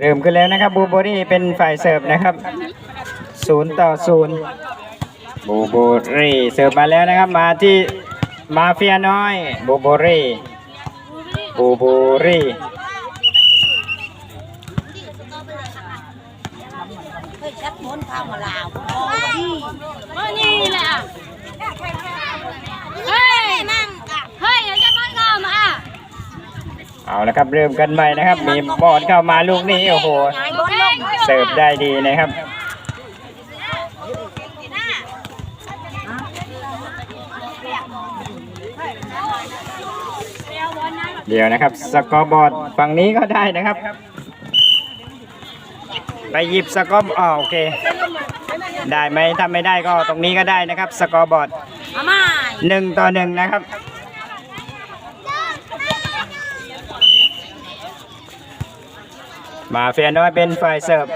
เริ่มขึ้นแล้วนะครับบูโบรี่เป็นฝ่ายเสิร์ฟนะครับศูนย์ต่อศูนย์บูโบรี่เสิร์ฟมาแล้วนะครับ มาที่มาเฟียน้อยบูโบรี่บูโบรี่ เฮ้ยชักม้วนข้าวมาลาว ก็นี่แหละเฮ้ยมั่งเฮ้ยอย่าจะมั่งเข้ามา เอาละครับเริ่มกันใหม่นะครับ มีบอลเข้ามาลูกนี้โอ้โหไงบนลงเสิร์ฟได้ดีนะครับเดี๋ยวนะครับสกอร์บอร์ดฝั่งนี้ก็ได้นะครับ ไปหยิบสกอร์อ๋อโอเค ได้ไหมถ้าไม่ได้ก็ตรงนี้ก็ได้นะครับ สกอร์บอร์ดอามาหนึ่งต่อหนึ่งนะครับ มาเฟียน้อยเป็นฝ่ายเสิร์ฟ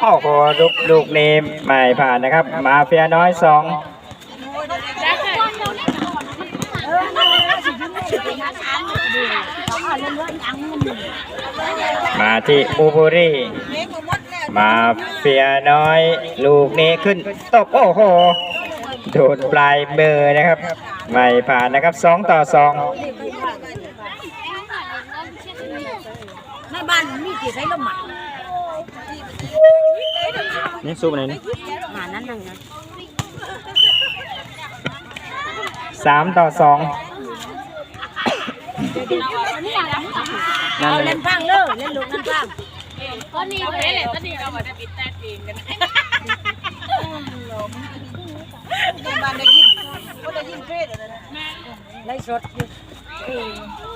โอ้โหลูกลูกนี้ไม่ผ่านนะครับ มาเฟียน้อยสองมาที่บูบูรี่มาเฟียน้อย ลูกนี้ขึ้นตบโอ้โหโดดปลายมือนะครับ ไม่ผ่านนะครับสองต่อสองในบ้านมีกี่ไส้ลมหมา นี่สู้ไปไหนนี่หมานั้นนั่งนะสามต่อสองนั่นเอาเลเล่ยนพังเลยเล่นลูกนั่นพังก็นี่เลยแหละก็นี่เราจะปิดแต่ปีนกันในบ้านได้ยินก็ได้ยินเพศไล่สดอยู่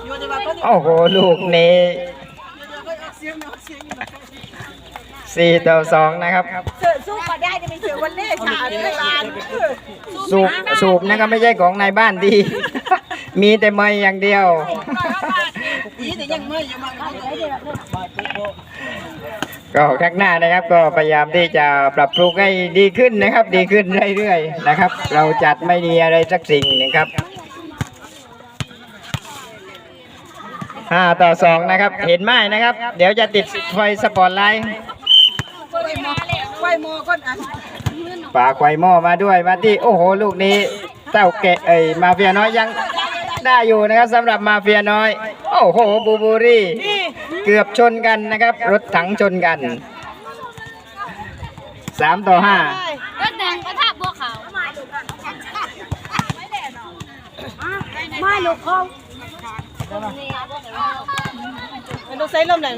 อยู่ในบ้านก็โอ้โห ลูกนี้สี่ ต่อสองนะครับเจอสู้มาได้จะไปเจอวันเล่ชาในบ้านสูบสูบนะครับไม่ใช่ของในบ้านดี มีแต่ไม่อย่างเดียวยี่แต่ยังไม่ยังมาได้เดี๋ยว ก็ข้างหน้านะครับก็พยายามที่จะปรับปรุงให้ดีขึ้นนะครับ ดีขึ้นเรื่อยๆนะครับ เราจัดไม่ดีอะไรสักสิ่งนะครับห้าต่อสองนะครับ เห็นไหมนะครับ เดี๋ยวจะติดไฟสปอตไลท์ ไฟโมก้นอันฝากไควหม้อมาด้วยมาที่โอ้โหลูกนี้เต้าแกะเอ้ยมาเฟียน้อยยังได้อยู่นะครับสำหรับมาเฟียน้อย โอ้โหบูบูรี่ เกือบชนกันนะครับ รถถังชนกันสามต่อห้าก็แดงกระทะบัวขาวไม่ลูกเขามันต้องใช้ลมไหน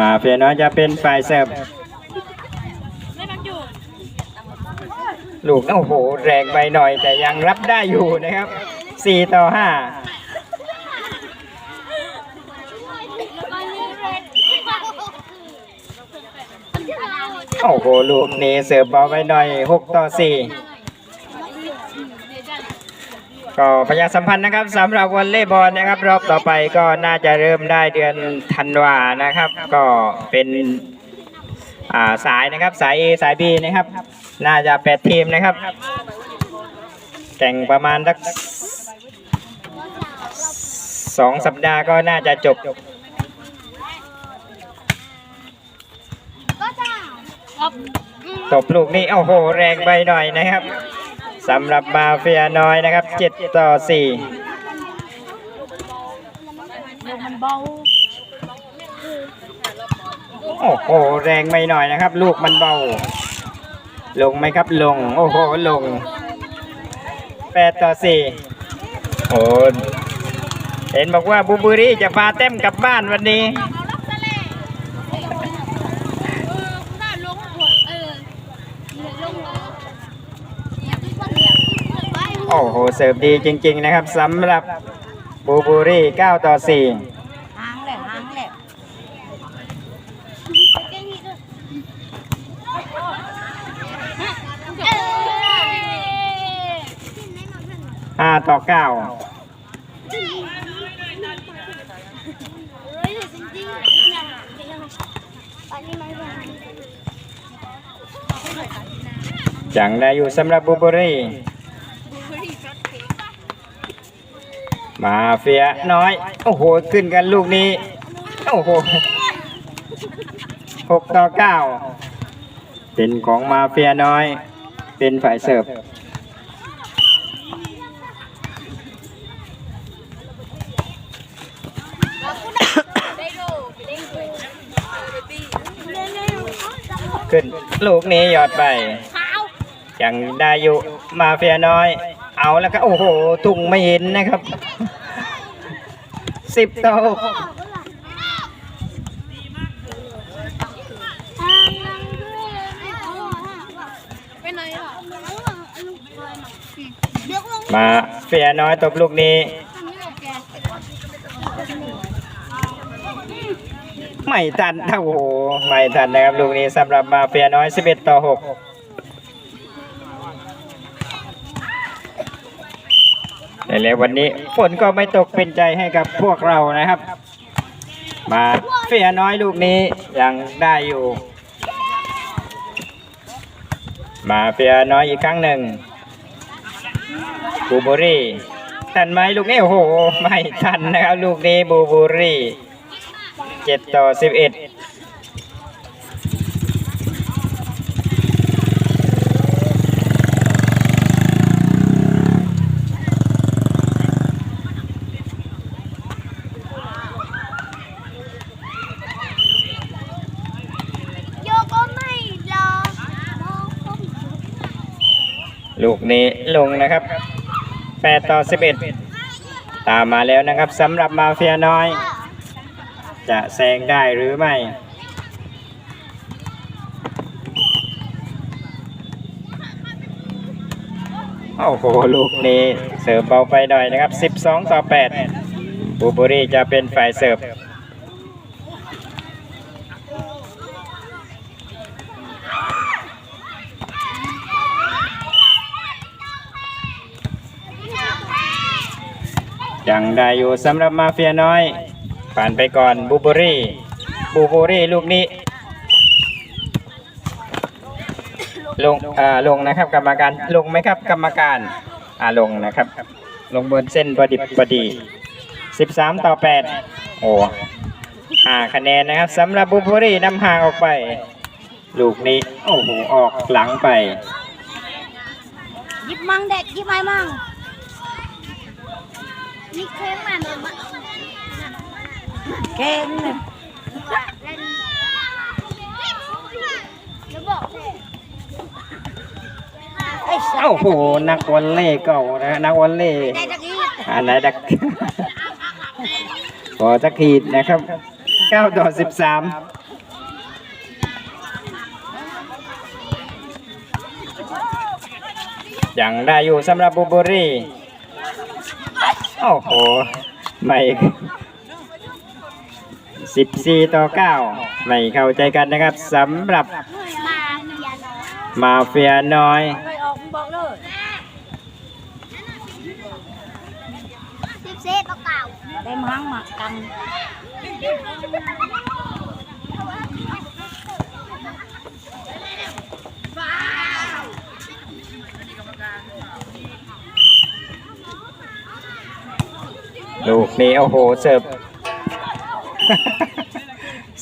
มาเฟียน้อยจะเป็นฝ่ายเสิร์ฟลูกโอ้โหแรงไปหน่อยแต่ยังรับได้อยู่นะครับสี่ต่อห้าโอ้โหลูกนี้เสิร์ฟบอลไปหน่อยหกต่อสี่ ก็ประชาสัมพันธ์นะครับสำหรับวอลเลย์บอลนะครับ รอบต่อไปก็น่าจะเริ่มได้เดือนธันวานะครับ ก็เป็นอ่าสายนะครับสาย A สาย B นะครับ น่าจะแปดทีมนะครับแข่งประมาณสักสองสัปดาห์ก็น่าจะจบตบลูกนี้โอ้โห แรงไปหน่อยนะครับ สำหรับมาเฟียน้อยนะครับ 7 ต่อ 4 โอ้โห แรงไปหน่อยนะครับ ลูกมันเบา ลงไหมครับลง โอ้โห ลง 8 ต่อ 4 โอ้เห็นบอกว่าบูบูรี่จะพาเต็มกลับบ้านวันนี้ ได้ลงหัวเออลงเหยียบที่ต้นเหยียบไป โอ้โหเสิร์ฟดีจริง ๆ นะครับสำหรับบูบูรี่ 9 ต่อ 4 หางแหละหางแหละห้าต่อเก้าจังได้อยู่สำหรับบูเบอรี่ มาเฟียน้อย โอ้โห ขึ้นกันลูกนี้ โอ้โหหกต่อเก้าเป็นของมาเฟียน้อย เป็นฝ่ายเสิร์ฟขึ้นลูกนี้หยอดไปยังได้อยู่มาเฟียน้อย เอาแล้วก็โอ้โหทุ่งไม่เห็นนะครับ สิบต่อหกไปไหนหรอเดี๋ยวลงมาเฟียน้อยตบลูกนี้ทางนี้กับแกไม่ทันโอ้โหไม่ทันนะครับลูกนี้สำหรับมาเฟียน้อย 11 ต่อ 6 แต่แล้ววันนี้ฝนก็ไม่ตกเป็นใจให้กับพวกเรานะครับ มาเฟียน้อยลูกนี้ยังได้อยู่ มาเฟียน้อยอีกครั้งหนึ่งบูบูรี่ทันไหมลูกนี้โอ้โห ไม่ทันนะครับ ลูกนี้บูบูรี่เจ็ดต่อสิบเอ็ด โยก็ไม่รอ ลูกนี้ลงนะครับแปดต่อสิบเอ็ดตามมาแล้วนะครับสำหรับมาเฟียน้อย จะแซงได้หรือไม่โอ้โหลูกนี้เสิร์ฟเบาไปหน่อยนะครับ 12 ต่อ 8บูบูรี่จะเป็นฝ่ายเสิร์ฟ ยังได้อยู่สำหรับมาเฟียน้อย ผ่านไปก่อนบูบูรี่บูบูรี่ลูกนี้ ลงอ่าลงนะครับกรรมการลงไหมครับ กรรมการอ่าลงนะครับ ลงบนเส้นพอดิบพอดี 13 ต่อ 8 โอ้ห้าคะแนนนะครับสำหรับบูบูรี่นำห่างออกไป ลูกนี้ โอ้โห ออกหลังไป ยิบมังเด็กยิบไม้มัง มีเค้กมันมาเก่งเลยโอ้โหนักวอลเล่เก่านะนักวอลเล่อันไหนดักขอสักขีดนะครับ9ต่อ13ยังได้อยู่สำหรับบูบอรี่ โอ้โหไม่14ต่อ9ไม่เข้าใจกันนะครับสำหรับมามาเฟียน้อยไม่ออกมึงบอกเลยสิบเซตเก่าได้มั้งมากัน ลูกนี้โอ้โหเสิร์ฟ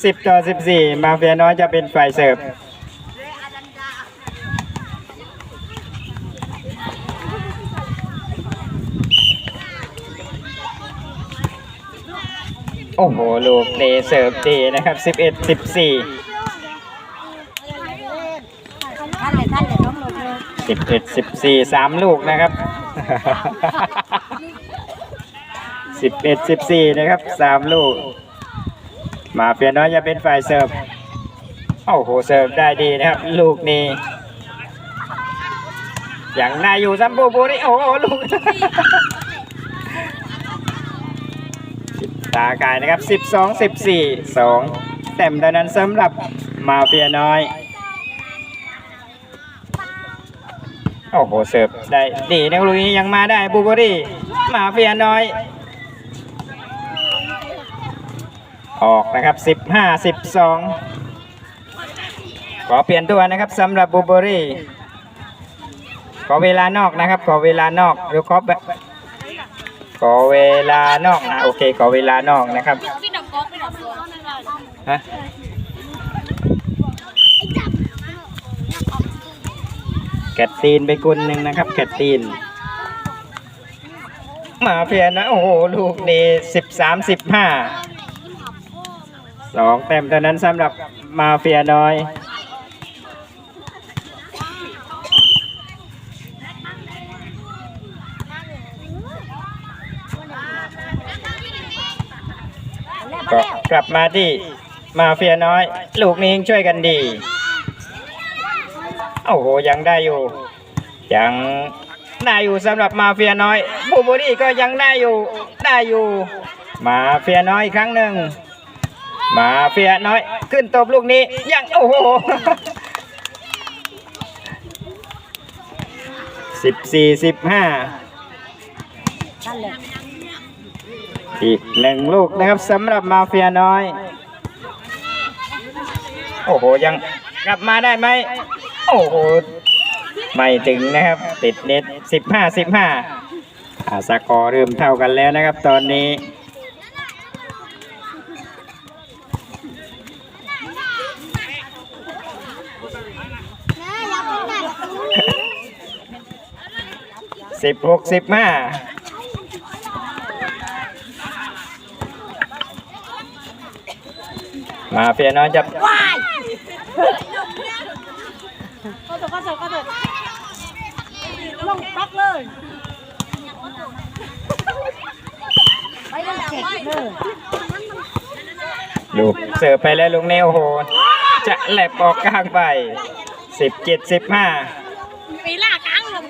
สิบต่อสิบสี่มาเฟียน้อยจะเป็นฝ่ายเสิร์ฟโอ้โห ลูกนี้เสิร์ฟดีนะครับสิบเอ็ดสิบสี่ท่านเลยท่านเลยต้องลงเลยสิบเอ็ดสิบสี่สามลูกนะครับ สิบเอ็ดสิบสี่นะครับสามลูก มาเฟียน้อยจะเป็นฝ่ายเสิร์ฟโอ้โหเสิร์ฟได้ดีนะครับ ลูกนี้ อย่างน่าอยู่ซัมโบูบูนี่โอ้โหลูกตากายนะครับ 12 14 2แต้มเท่านั้นสำหรับมาเฟียน้อย โอ้โห เสิร์ฟได้ดีนะลูกนี้ยังมาได้บูเบอรี่ มาเฟียน้อย ออกนะครับ 15 12 ขอเปลี่ยนตัวนะครับสำหรับบูเบอรี่ ขอเวลานอกนะครับ ขอเวลานอกหรือขอบบขอเวลานอกอะโอเค ขอเวลานอกนะครับฮะแกตตีนไปกุนหนึ่งนะครับ แกตตีนมาเพียนะโอ้โห ลูกนี้สิบสามสิบห้า สองเต็มเท่านั้นสำหรับมาเฟียน้อยก็กลับมาที่มาเฟียน้อย ลูกนี้ช่วยกันดี โอ้โห ยังได้อยู่ ยังได้อยู่สำหรับมาเฟียน้อยบูบูรี่ก็ยังได้อยู่ ได้อยู่ มาเฟียน้อยอีกครั้งหนึ่ง มาเฟียน้อย ขึ้นตบลูกนี้ ยังโอ้โหสิบสี่สิบห้าอีกหนึ่งลูกนะครับสำหรับมาเฟียน้อย โอ้โห ยังกลับมาได้ไหม โอ้โห ไม่ถึงนะครับ ติดเน็ตสิบห้าสิบห้าสกอร์เริ่มเท่ากันแล้วนะครับตอนนี้ สิบหกสิบห้ามาเฟียน้อยจะก็ถูกก็ถูกก็ถูกลงปักเลยไปแล้วเจ็บเลยลูกเสิร์ฟไปแล้วลุงเนโอ้โห จะแหลบออกกลางไปสิบเจ็ดสิบห้า ปีล่ากลางลง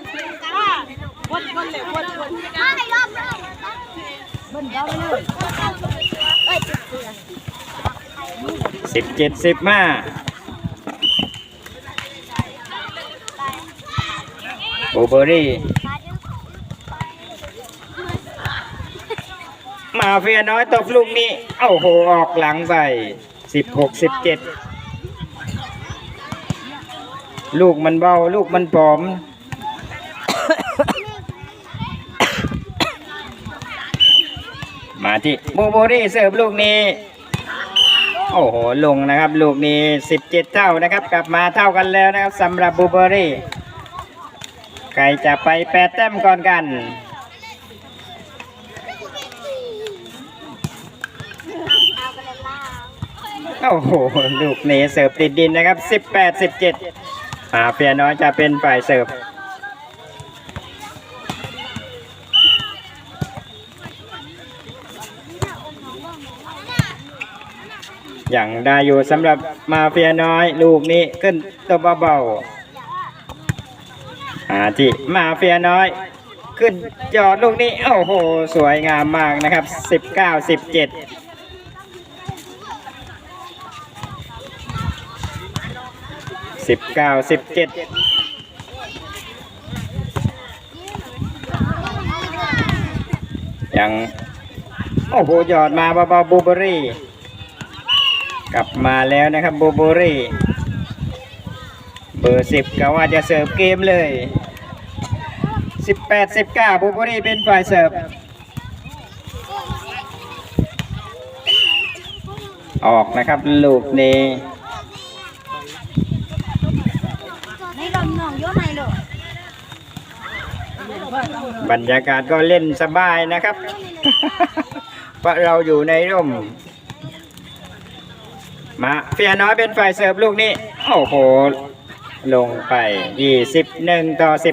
วนวนเลยวนวน ได้รอบนึง เบิ้ลเบาไปเลย สิบเจ็ดสิบห้าโอเบอรี่ มาเฟียน้อยตบลูกนี้โอ้โห ออกหลังไปสิบหกสิบเจ็ดลูกมันเบา ลูกมันผอม มาที่โบโบรี่เสิร์ฟลูกนี้ โอ้โหลงนะครับ ลูกนี้ 17 เท่านะครับ กลับมาเท่ากันแล้วนะครับสำหรับบูเบอรี่ใครจะไปแปดแต้มก่อนกันโอ้โหลูกนี้เสิร์ฟติดดินนะครับ 18 17อาเฟียน้อยจะเป็นฝ่ายเสิร์ฟ อย่างได้อยู่สำหรับมาเฟียน้อยลูกนี้ขึ้นตัวเบาๆอาที่มาเฟียน้อย ขึ้นจอดลูกนี้ โอ้โห สวยงามมากนะครับ 19 17สิบเก้าสิบเจ็ดยัง โอ้โหหยอดมาเบาๆบูเบอรี่ กลับมาแล้วนะครับบูบรี่เบอร์สิบก็ว่าจะเสิร์ฟเกมเลยสิบแปดสิบเก้าบูเบรี่เป็นฝ่ายเสิร์ฟออกนะครับลูกนี้ในลำน้องโยนไหนลูกบรรยากาศก็เล่นสบายนะครับ เพราะเราอยู่ในร่ม มาเฟียน้อยเป็นฝ่ายเสิร์ฟลูกนี้ โอ้โห ลงไป 21 ต่อ 18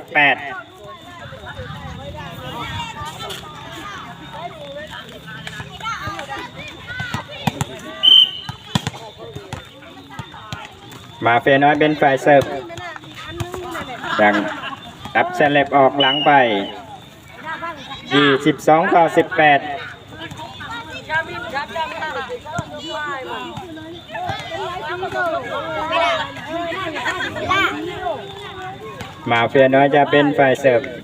มาเฟียน้อยเป็นฝ่ายเสิร์ฟดังรับเซเลบออกหลังไป 22 ต่อ 18 มาเฟียน้อยจะเป็นฝ่ายเสิร์ฟล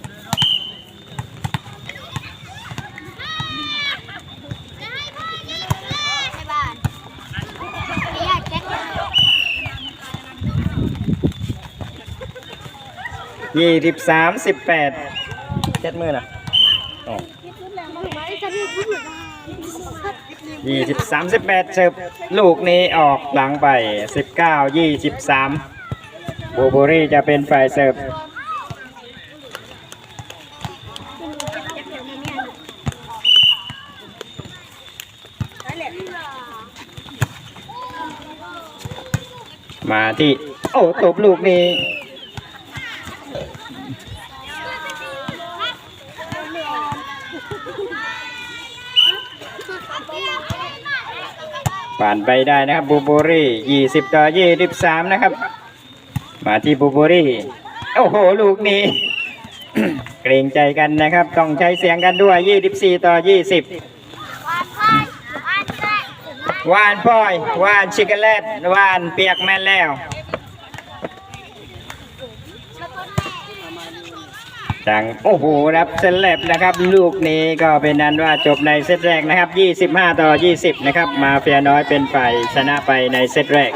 ยี่สิบสามสิบแปดเจ็ดมือนะอ๋อ ยี่สิบสามสิบแปดเสิร์ฟลูกนี้ออกหลังไปสิบเก้ายี่สิบสามบูบูรี่จะเป็นฝ่ายเสิร์ฟมาที่ โอ้ตบลูกนี้ ผ่านไปได้นะครับบูบูรี่ยี่สิบต่อยี่สิบสามนะครับ มาที่บูบูรี่โอ้โห ลูกนี้ เกรงใจกันนะครับ ต้องใช้เสียงกันด้วยยี่สิบสี่ต่อยี่สิบวานพลอยวานชิคเกเลตวานเปียกแม่นแล้ว จัง โอ้โหรับเซเลบนะครับ ลูกนี้ก็เป็นนั้นว่าจบในเซตแรกนะครับ 25 ต่อ 20 นะครับ มาเฟียน้อยเป็นฝ่ายชนะไปในเซตแรก